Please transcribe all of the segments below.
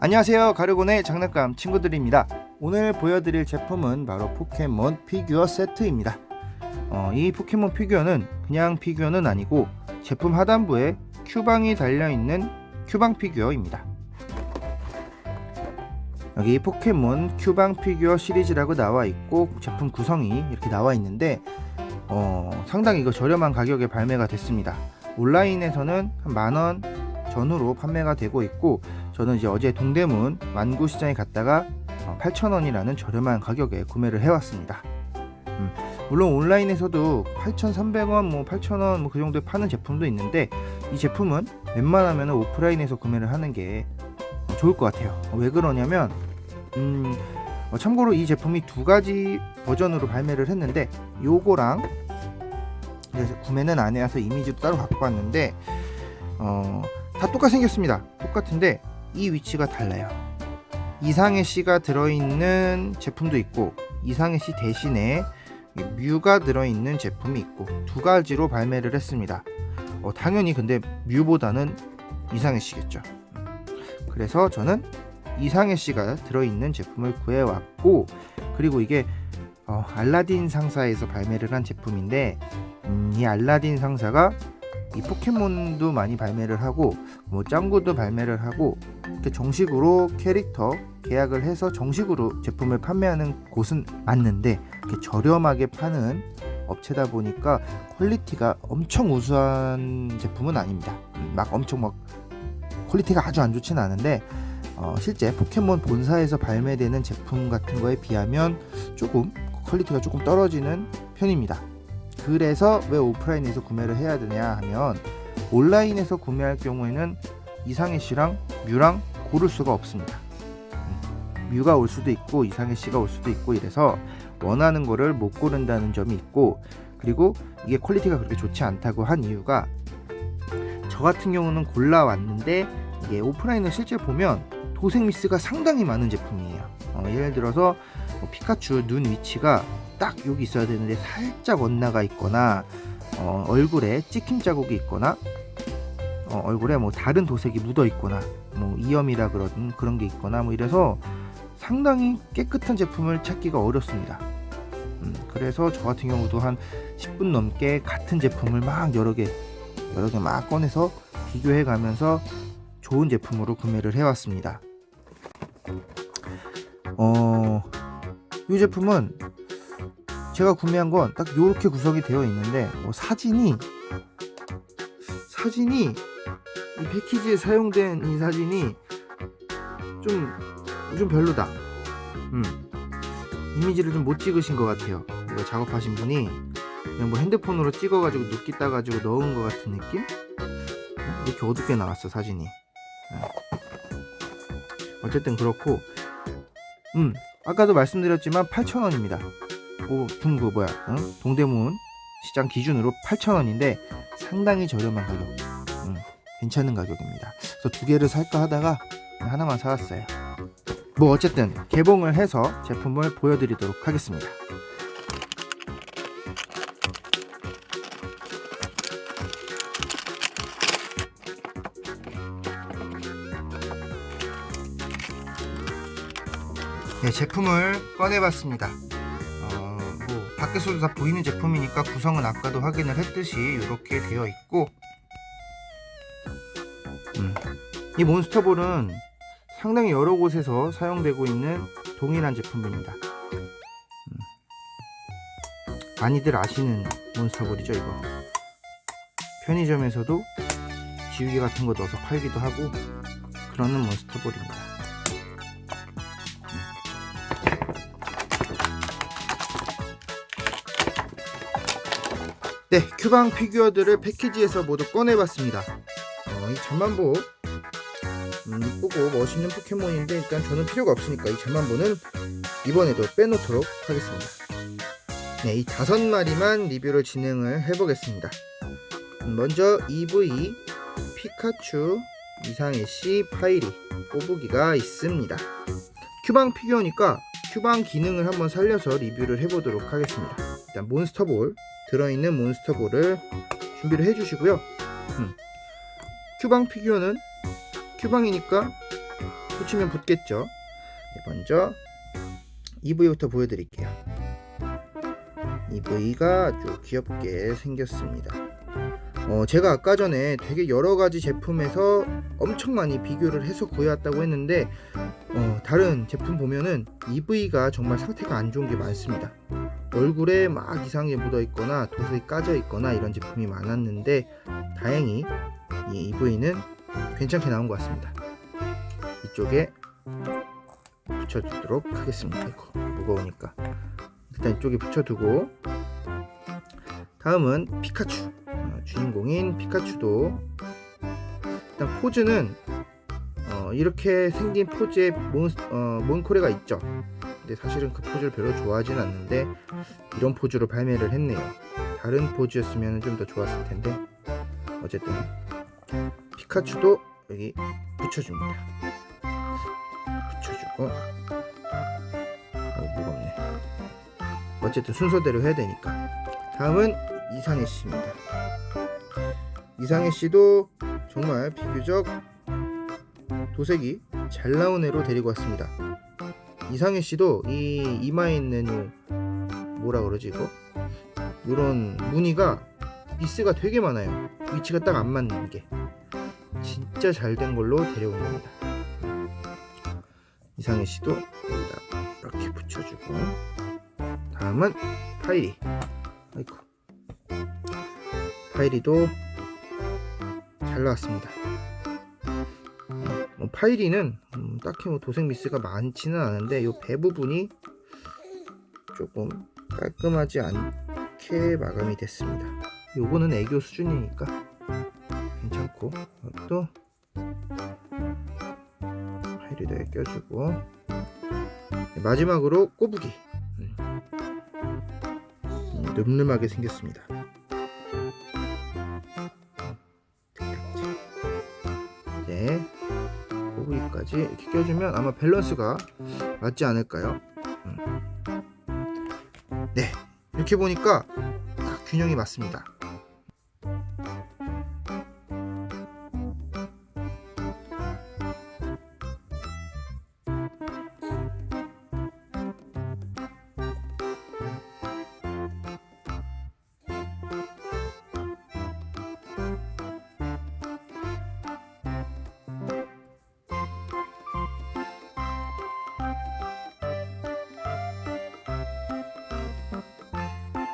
안녕하세요. 가르곤의 장난감 친구들입니다. 오늘 보여드릴 제품은 바로 포켓몬 피규어 세트입니다. 어, 이 포켓몬 피규어는 그냥 피규어는 아니고 제품 하단부에 큐방이 달려있는 큐방 피규어입니다. 여기 포켓몬 큐방 피규어 시리즈라고 나와 있고 제품 구성이 이렇게 나와 있는데 어, 상당히 이거 저렴한 가격에 발매가 됐습니다. 온라인에서는 한 만원 전후로 판매가 되고 있고 저는 이제 어제 동대문 완구 시장에 갔다가 8,000원이라는 저렴한 가격에 구매를 해왔습니다. 음, 물론 온라인에서도 8,300원, 뭐 8,000원 뭐 그 정도에 파는 제품도 있는데 이 제품은 웬만하면 오프라인에서 구매를 하는 게 좋을 것 같아요. 왜 그러냐면 음, 어, 참고로 이 제품이 두 가지 버전으로 발매를 했는데 요거랑 구매는 안 해와서 이미지도 따로 갖고 왔는데 어, 다 똑같이 생겼습니다. 똑같은데 이 위치가 달라요. 이상의 씨가 들어있는 제품도 있고 이상의 씨 대신에 뮤가 들어있는 제품이 있고 두 가지로 발매를 했습니다. 어, 당연히 근데 뮤보다는 이상의 씨겠죠. 그래서 저는 이상의 씨가 들어있는 제품을 구해왔고 그리고 이게 어, 알라딘 상사에서 발매를 한 제품인데 음, 이 알라딘 상사가 이 포켓몬도 많이 발매를 하고 뭐 짱구도 발매를 하고 이렇게 정식으로 캐릭터 계약을 해서 정식으로 제품을 판매하는 곳은 맞는데 이렇게 저렴하게 파는 업체다 보니까 퀄리티가 엄청 우수한 제품은 아닙니다. 막 엄청 막 퀄리티가 아주 안 좋지는 않은데 어, 실제 포켓몬 본사에서 발매되는 제품 같은 거에 비하면 조금 퀄리티가 조금 떨어지는 편입니다. 그래서 왜 오프라인에서 구매를 해야 되냐 하면 온라인에서 구매할 경우에는 이상해 씨랑 뮤랑 고를 수가 없습니다. 음, 뮤가 올 수도 있고 이상해 씨가 올 수도 있고 이래서 원하는 거를 못 고른다는 점이 있고 그리고 이게 퀄리티가 그렇게 좋지 않다고 한 이유가 저 같은 경우는 골라왔는데 이게 오프라인을 실제 보면 도색 미스가 상당히 많은 제품이에요. 어, 예를 들어서 뭐 피카츄 눈 위치가 딱 여기 있어야 되는데 살짝 엇나가 있거나 어, 얼굴에 찍힘 자국이 있거나 어, 얼굴에 뭐 다른 도색이 묻어 있거나 뭐 이염이라 그런 그런 게 있거나 뭐 이래서 상당히 깨끗한 제품을 찾기가 어렵습니다. 음, 그래서 저 같은 경우도 한 10분 넘게 같은 제품을 막 여러 개 여러 개 막 꺼내서 비교해 가면서 좋은 제품으로 구매를 해왔습니다. 어, 이 제품은 제가 구매한 건 딱 이렇게 구성이 되어 있는데 어, 사진이 사진이 이 패키지에 사용된 이 사진이 좀 좀 별로다. 음 이미지를 좀 못 찍으신 것 같아요. 이거 작업하신 분이 그냥 뭐 핸드폰으로 찍어가지고 눕기 따가지고 넣은 것 같은 느낌? 어, 이렇게 어둡게 나왔어 사진이. 어. 어쨌든 그렇고 음 아까도 말씀드렸지만 8,000원입니다. 오, 둥그 뭐야 어? 동대문 시장 기준으로 8,000원인데 상당히 저렴한 가격 음, 괜찮은 가격입니다 그래서 두 개를 살까 하다가 하나만 사왔어요 뭐 어쨌든 개봉을 해서 제품을 보여드리도록 하겠습니다 네, 제품을 꺼내봤습니다 어, 뭐 밖에서도 다 보이는 제품이니까 구성은 아까도 확인을 했듯이 이렇게 되어 있고 음, 이 몬스터볼은 상당히 여러 곳에서 사용되고 있는 동일한 제품입니다. 음, 많이들 아시는 몬스터볼이죠 이거. 편의점에서도 지우개 같은 거 넣어서 팔기도 하고 그러는 몬스터볼입니다. 네, 큐방 피규어들을 패키지에서 모두 꺼내봤습니다. 어, 이 잠만보 음, 이쁘고 멋있는 포켓몬인데 일단 저는 필요가 없으니까 이 잠만보는 이번에도 빼놓도록 하겠습니다. 네, 이 다섯 마리만 리뷰를 진행을 해보겠습니다. 음, 먼저 EV, 피카츄, 이상해씨, 파이리, 꼬부기가 있습니다. 큐방 피규어니까 큐방 기능을 한번 살려서 리뷰를 해보도록 하겠습니다. 일단 몬스터볼 들어있는 몬스터볼을 준비를 해주시고요. 음. 큐방 피규어는 큐방이니까 붙이면 붙겠죠. 네, 먼저 EV부터 보여드릴게요. EV가 아주 귀엽게 생겼습니다. 어, 제가 아까 전에 되게 여러 가지 제품에서 엄청 많이 비교를 해서 구해왔다고 했는데 어, 다른 제품 보면은 EV가 정말 상태가 안 좋은 게 많습니다. 얼굴에 막 이상하게 묻어 있거나 도색이 까져 있거나 이런 제품이 많았는데 다행히 이 EV는 괜찮게 나온 것 같습니다. 이쪽에 붙여주도록 하겠습니다. 이거 무거우니까 일단 이쪽에 붙여두고 다음은 피카츄 어, 주인공인 피카츄도 일단 포즈는 어, 이렇게 생긴 포즈의 몬, 어, 몬코레가 있죠. 근데 사실은 그 포즈를 별로 좋아하진 않는데 이런 포즈로 발매를 했네요. 다른 포즈였으면 좀 더 좋았을 텐데 어쨌든 피카츄도 여기 붙여줍니다. 붙여주고 어, 무겁네. 어쨌든 순서대로 해야 되니까. 다음은 이상해 씨입니다. 이상해 씨도 정말 비교적 도색이 잘 나온 애로 데리고 왔습니다. 이상해 씨도 이 이마에 있는 이 뭐라 그러지 이거? 이런 무늬가 미스가 되게 많아요. 위치가 딱 안 맞는 게 진짜 잘 된 걸로 데려온 겁니다. 이상해 씨도 여기다 이렇게 붙여주고 다음은 파이리. 아이고 파이리도 잘 나왔습니다. 뭐 파이리는 음, 딱히 뭐 도색 미스가 많지는 않은데 이 배 부분이 조금 깔끔하지 않게 마감이 됐습니다. 요거는 애교 수준이니까 괜찮고 또 파이리도 껴주고 네, 마지막으로 꼬부기 음, 음, 늠름하게 생겼습니다. 네, 꼬부기까지 이렇게 껴주면 아마 밸런스가 맞지 않을까요? 음. 네, 이렇게 보니까 딱 균형이 맞습니다.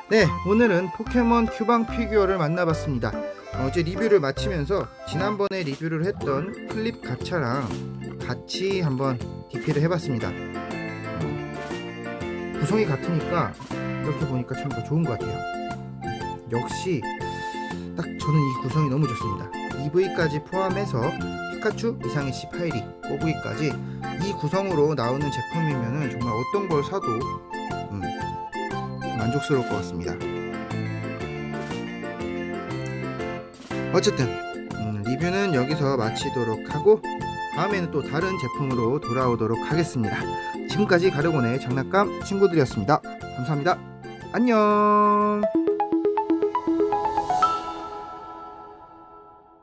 네, 오늘은 포켓몬 큐방 피규어를 만나봤습니다. 어제 리뷰를 마치면서 지난번에 리뷰를 했던 클립 가차랑 같이 한번 DP를 해봤습니다. 어, 구성이 같으니까 이렇게 보니까 참 더 좋은 것 같아요. 역시 딱 저는 이 구성이 너무 좋습니다. EV까지 포함해서 피카츄, 이상희 씨 파이리, 꼬부기까지 이 구성으로 나오는 제품이면은 정말 어떤 걸 사도 음, 만족스러울 것 같습니다. 어쨌든 음, 리뷰는 여기서 마치도록 하고 다음에는 또 다른 제품으로 돌아오도록 하겠습니다. 지금까지 가르곤의 장난감 친구들이었습니다. 감사합니다. 안녕.